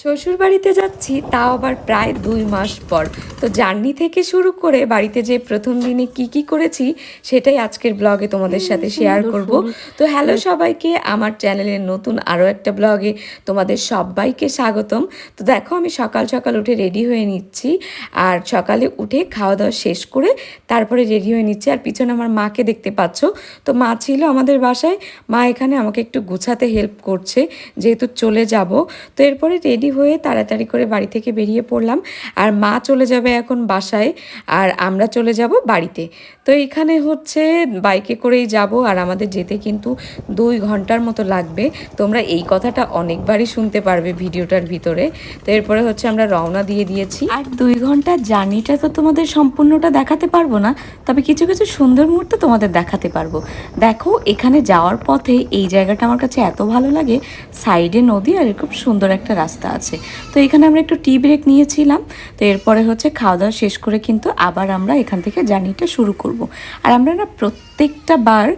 শ্বশুর বাড়িতে যাচ্ছি তাও আবার প্রায় দুই মাস পর। তো জার্নি থেকে শুরু করে বাড়িতে যে প্রথম দিনে কি কি করেছি সেটাই আজকের ব্লগে তোমাদের সাথে শেয়ার করব। তো হ্যালো সবাইকে আমার চ্যানেলের নতুন আরও একটা ব্লগে তোমাদের সবাইকে স্বাগতম। তো দেখো আমি সকাল সকাল উঠে রেডি হয়ে নিচ্ছি আর সকালে উঠে খাওয়া দাওয়া শেষ করে তারপরে রেডি হয়ে নিচ্ছি। আর পিছনে আমার মাকে দেখতে পাচ্ছ। তো মা ছিল আমাদের বাসায় মা এখানে আমাকে একটু গুছাতে হেল্প করছে যেহেতু চলে যাব। তো এরপরে রেডি হয়ে তাড়াতাড়ি করে বাড়ি থেকে বেরিয়ে পড়লাম। আর মা চলে যাবে এখন বাসায় আর আমরা চলে যাব বাড়িতে। তো এখানে হচ্ছে বাইকে করেই যাব আর আমাদের যেতে কিন্তু দুই ঘণ্টার মতো লাগবে। তোমরা এই কথাটা অনেকবারই শুনতে পারবে ভিডিওটার ভিতরে। তো এরপরে হচ্ছে আমরা রওনা দিয়ে দিয়েছি। আর দুই ঘণ্টার জার্নিটা তো তোমাদের সম্পূর্ণটা দেখাতে পারব না, তবে কিছু কিছু সুন্দর মুহূর্ত তোমাদের দেখাতে পারব। দেখো, এখানে যাওয়ার পথে এই জায়গাটা আমার কাছে এত ভালো লাগে, সাইডে নদী আর খুব সুন্দর একটা রাস্তা আছে। তো এখানে আমরা একটু টি ব্রেক নিয়েছিলাম। তো এরপরে হচ্ছে খাওয়া দাওয়া শেষ করে কিন্তু আবার আমরা এখান থেকে জার্নিটা শুরু করব। আর আমরা না প্রত্যেকটা বার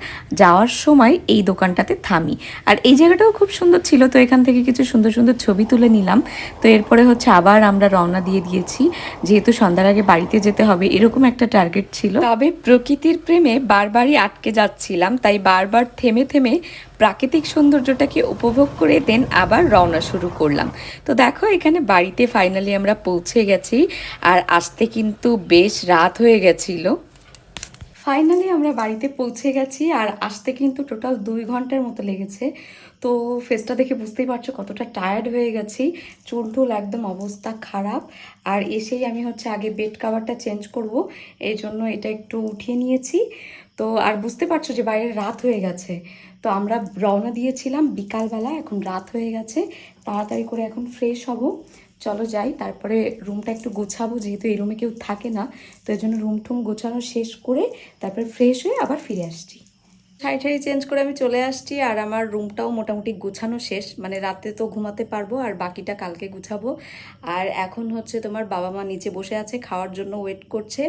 যাওয়ার সময় এই দোকানটাতে থামি। আর এই জায়গাটাও খুব সুন্দর ছিল। তো এখান থেকে কিছু সুন্দর সুন্দর ছবি তুলে নিলাম। তো এরপরে হচ্ছে আবার আমরা রওনা দিয়ে দিয়েছি। যেহেতু সন্ধ্যার আগে বাড়িতে যেতে হবে, এরকম একটা টার্গেট ছিল। তবে প্রকৃতির প্রেমে বারবারই আটকে যাচ্ছিলাম। তাই বারবার থেমে থেমে প্রাকৃতিক সৌন্দর্যটাকে উপভোগ করে দেন আবার রওনা শুরু করলাম। তো দেখো, এখানে বাড়িতে ফাইনালি আমরা পৌঁছে গেছি। আর আসতে কিন্তু বেশ রাত হয়ে গেছিল। ফাইনালি আমরা বাড়িতে পৌঁছে গেছি আর আসতে কিন্তু টোটাল দুই ঘণ্টার মতো লেগেছে। তো ফেসটা দেখে বুঝতেই পারছ কতটা টায়ার্ড হয়ে গেছি। চুল টুল একদম অবস্থা খারাপ। আর এসেই আমি হচ্ছে আগে বেড কাভারটা চেঞ্জ করব। এই জন্য এটা একটু উঠিয়ে নিয়েছি। তো আর বুঝতে পারছ যে বাইরে রাত হয়ে গেছে। তো আমরা রওনা দিয়েছিলাম বিকালবেলা, এখন রাত হয়ে গেছে, তাড়াতাড়ি করে এখন ফ্রেশ হব। চলো যাই, তারপরে রুমটা একটু গোছাবো, যেহেতু এই রুমে কেউ থাকে না, তো এই জন্য রুম টুম গোছানো শেষ করে তারপরে ফ্রেশ হয়ে আবার ফিরে আসছি। শাড়ি ঠাড়ি চেঞ্জ করে আমি চলে আসছি আর আমার রুমটাও মোটামুটি গোছানো শেষ। মানে রাতে তো ঘুমাতে পারব আর বাকিটা কালকে গুছাবো। আর এখন হচ্ছে তোমার বাবা মা নিচে বসে আছে, খাওয়ার জন্য ওয়েট করছে।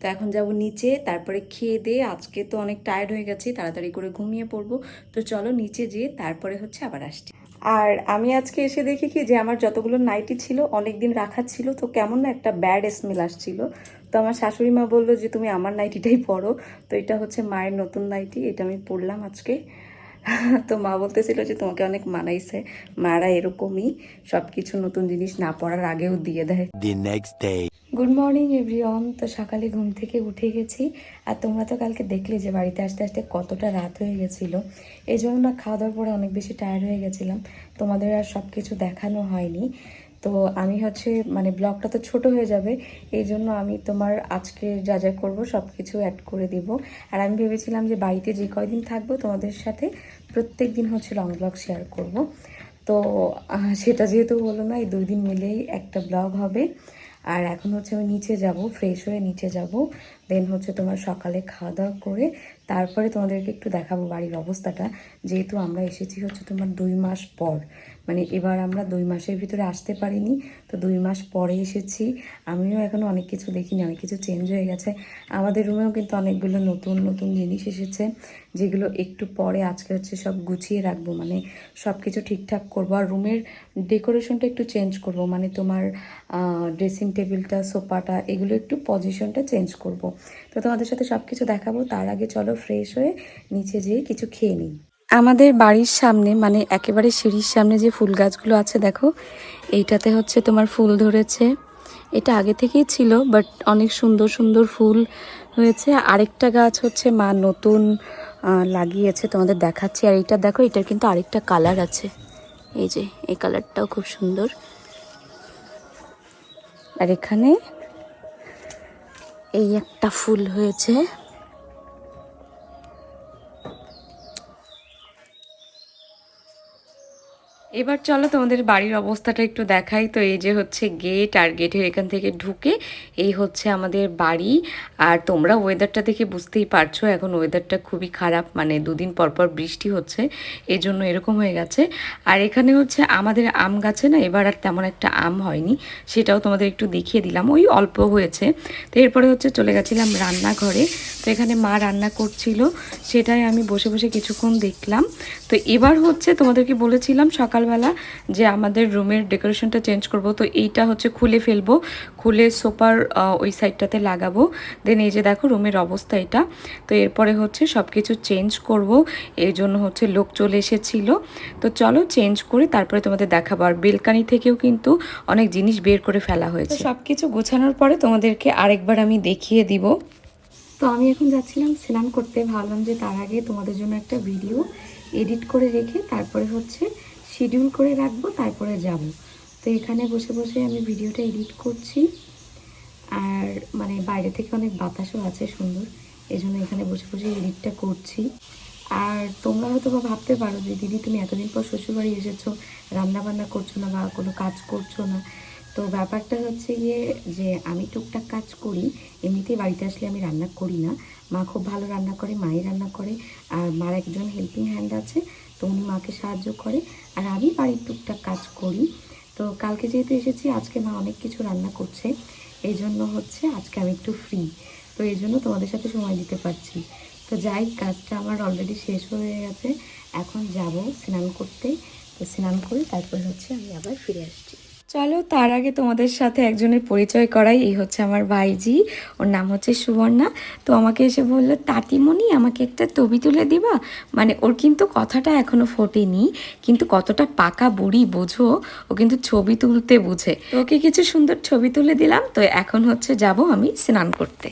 তো এখন যাব নিচে, তারপরে খেয়ে দিয়ে আজকে তো অনেক টায়ার্ড হয়ে গেছি, তাড়াতাড়ি করে ঘুমিয়ে পড়ব। তো চলো নিচে যেয়ে তারপরে হচ্ছে আবার আসছি। আর আমি আজকে এসে দেখি কি যে আমার যতগুলো নাইটি ছিল অনেক দিন রাখা ছিল, তো কেমন না একটা ব্যাড স্মেল আসছিল। তো আমার শাশুড়ি মা বলল যে তুমি আমার নাইটিটাই পরো। তো এটা হচ্ছে মায়ের নতুন নাইটি এটা আমি পরলাম আজকে। তো মা বলতেছিল যে তোমাকে অনেক মানাইছে। মারা এরকমই। সব কিছু নতুন জিনিস না পড়ার আগেও দিয়ে দেয়. গুড মর্নিং এভরিওয়ান তো সকালে ঘুম থেকে উঠে গেছি। আর তোমরা তো কালকে দেখলে যে বাড়িতে আসতে আসতে কতটা রাত হয়ে গেছিল। এই জন্য না খাওয়া দাওয়ার পরে অনেক বেশি টায়ার্ড হয়ে গেছিলাম। তোমাদের আর সব কিছু দেখানো হয়নি। তো আমি হচ্ছে মানে ব্লগটা তো ছোট হয়ে যাবে, এই জন্য আমি তোমার আজকে যা যা করব সব কিছু অ্যাড করে দিব। আর আমি ভেবেছিলাম যে বাড়িতে যে কয়দিন থাকব তোমাদের সাথে, প্রত্যেক দিন হচ্ছে লং ব্লগ শেয়ার করব। তো সেটা যেহেতু হলো না, এই দুই দিন মিলেই একটা ব্লগ হবে। আর এখন হচ্ছে আমি নিচে যাব ফ্রেশ হয়ে নিচে যাব। দেন হচ্ছে তোমার সকালে খাওয়া দাওয়া করে তারপরে তোমাদেরকে একটু দেখাবো বাড়ির অবস্থাটা। যেহেতু আমরা এসেছি হচ্ছে তোমার দুই মাস পর। মানে এবার আমরা দুই মাসের ভিতরে আসতে পারিনি, তো দুই মাস পরে এসেছি। আমিও এখনও অনেক কিছু দেখিনি, অনেক কিছু চেঞ্জ হয়ে গেছে। আমাদের রুমেও কিন্তু অনেকগুলো নতুন নতুন জিনিস এসেছে, যেগুলো একটু পরে আজকে হচ্ছে সব গুছিয়ে রাখব। মানে সব কিছু ঠিকঠাক করব। আর রুমের ডেকোরেশনটা একটু চেঞ্জ করব। মানে তোমার ড্রেসিং টেবিলটা সোফাটা এগুলো একটু পজিশনটা চেঞ্জ করব। তো তোমাদের সাথে সব কিছু দেখাবো, তার আগে চলো ফ্রেশ হয়ে নিচে যেয়ে কিছু খেয়ে নিই। আমাদের বাড়ির সামনে মানে একেবারে সিঁড়ির সামনে যে ফুল গাছগুলো আছে, দেখো, এইটাতে হচ্ছে তোমার ফুল ধরেছে। এটা আগে থেকেই ছিল বাট অনেক সুন্দর সুন্দর ফুল হয়েছে। আরেকটা গাছ হচ্ছে মা নতুন লাগিয়েছে, তোমাদের দেখাচ্ছি। আর এটা দেখো, এটার কিন্তু আরেকটা কালার আছে। এই যে, এই কালারটাও খুব সুন্দর। আর এখানে এই একটা ফুল হয়েছে। এবার চলো তোমাদের বাড়ির অবস্থাটা একটু দেখাই। তো এই যে হচ্ছে গেট আর গেটের এখান থেকে ঢুকে এই হচ্ছে আমাদের বাড়ি। আর তোমরা ওয়েদারটা দেখে বুঝতেই পারছ, এখন ওয়েদারটা খুবই খারাপ মানে দুদিন পর পর বৃষ্টি হচ্ছে এই জন্য এরকম হয়ে গেছে। আর এখানে হচ্ছে আমাদের আম গাছে না এবার আর তেমন একটা আম হয়নি, সেটাও তোমাদের একটু দেখিয়ে দিলাম, ওই অল্প হয়েছে। তো এরপরে হচ্ছে চলে গেছিলাম রান্নাঘরে। তো এখানে মা রান্না করছিল, সেটাই আমি বসে বসে কিছুক্ষণ দেখলাম। তো এবার হচ্ছে তোমাদেরকে বলেছিলাম সকালবেলা সকালবেলা যে আমাদের রুমের ডেকোরেশনটা চেঞ্জ করব তো এইটা হচ্ছে খুলে ফেলব খুলে সোফার ওই সাইডটাতে লাগাবো। দেন এই যে দেখো রুমের অবস্থা এটা তো এরপরে হচ্ছে সব কিছু চেঞ্জ করব। এই জন্য হচ্ছে লোক চলে এসেছিল। তো চলো চেঞ্জ করে তারপরে তোমাদের দেখাবো। আর বেলকানি থেকেও কিন্তু অনেক জিনিস বের করে ফেলা হয়েছে। সব কিছু গোছানোর পরে তোমাদেরকে আরেকবার আমি দেখিয়ে দিব। তো আমি এখন যাচ্ছিলাম স্নান করতে। ভাবলাম যে তার আগে তোমাদের জন্য একটা ভিডিও এডিট করে রেখে তারপরে হচ্ছে শিডিউল করে রাখব, তারপরে যাব। তো এখানে বসে বসে আমি ভিডিওটা এডিট করছি। আর মানে বাইরে থেকে অনেক বাতাসও আছে সুন্দর এই জন্য এখানে বসে বসে এডিটটা করছি। আর তোমরা হয়তো বা ভাবতে পারো যে, দিদি, তুমি এতদিন পর শ্বশুরবাড়ি এসেছ রান্না বান্না করছ না বা কোনো কাজ করছ না? তো ব্যাপারটা হচ্ছে গিয়ে যে, আমি টুকটাক কাজ করি, এমনিতেই বাড়িতে আসলে আমি রান্না করি না। মা খুব ভালো রান্না করে, মাই রান্না করে, আর মার একজন হেল্পিং হ্যান্ড আছে। তো উনি মাকে সাহায্য করে। আর আমি বাড়ির টুকটাক কাজ করি। তো কালকে যেহেতু এসেছি, আজকে মা অনেক কিছু রান্না করছে। এই জন্য হচ্ছে আজকে আমি একটু ফ্রি তো এই জন্য তোমাদের সাথে সময় দিতে পারছি। তো যাই, কাজটা আমার অলরেডি শেষ হয়ে গেছে। এখন যাব স্নান করতে। তো স্নান করে তারপরে হচ্ছে আমি আবার ফিরে আসছি। চলো, তার আগে তোমাদের সাথে একজনের পরিচয় করাই। এই হচ্ছে আমার ভাইজি, ওর নাম হচ্ছে সুবর্ণা। তো আমাকে এসে বলল, তাঁতিমণি, আমাকে একটা তবি তুলে দিবা? মানে ওর কিন্তু কথাটা এখনও ফোটেনি, কিন্তু কতটা পাকা বুড়ি বোঝো, ও কিন্তু ছবি তুলতে বুঝে। ওকে কিছু সুন্দর ছবি তুলে দিলাম, তো এখন হচ্ছে যাব আমি স্নান করতে।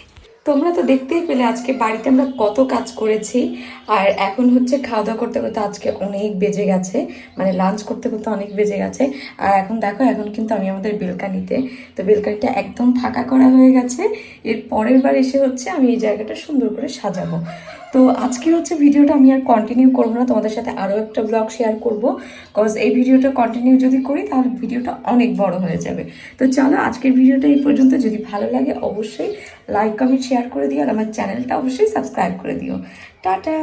তোমরা তো দেখতেই পেলে আজকে বাড়িতে আমরা কত কাজ করেছি। আর এখন হচ্ছে খাওয়া দাওয়া করতে করতে আজকে অনেক বেজে গেছে। মানে লাঞ্চ করতে করতে অনেক বেজে গেছে। আর এখন দেখো, এখন কিন্তু আমি আমাদের বেলকানিতে। তো বেলকানিটা একদম ফাঁকা করা হয়ে গেছে। এর পরের বার এসে হচ্ছে আমি এই জায়গাটা সুন্দর করে সাজাবো। তো আজকে হচ্ছে ভিডিওটা আমি আর কন্টিনিউ করব না, তোমাদের সাথে আরও একটা ব্লগ শেয়ার করব কজ এই ভিডিওটা কন্টিনিউ যদি করি তাহলে ভিডিওটা অনেক বড় হয়ে যাবে। তো চলো আজকের ভিডিওটা এই পর্যন্ত, যদি ভালো লাগে অবশ্যই লাইক কমেন্ট শেয়ার করে দিও, আর আমার চ্যানেলটা অবশ্যই সাবস্ক্রাইব করে দিও। টাটা!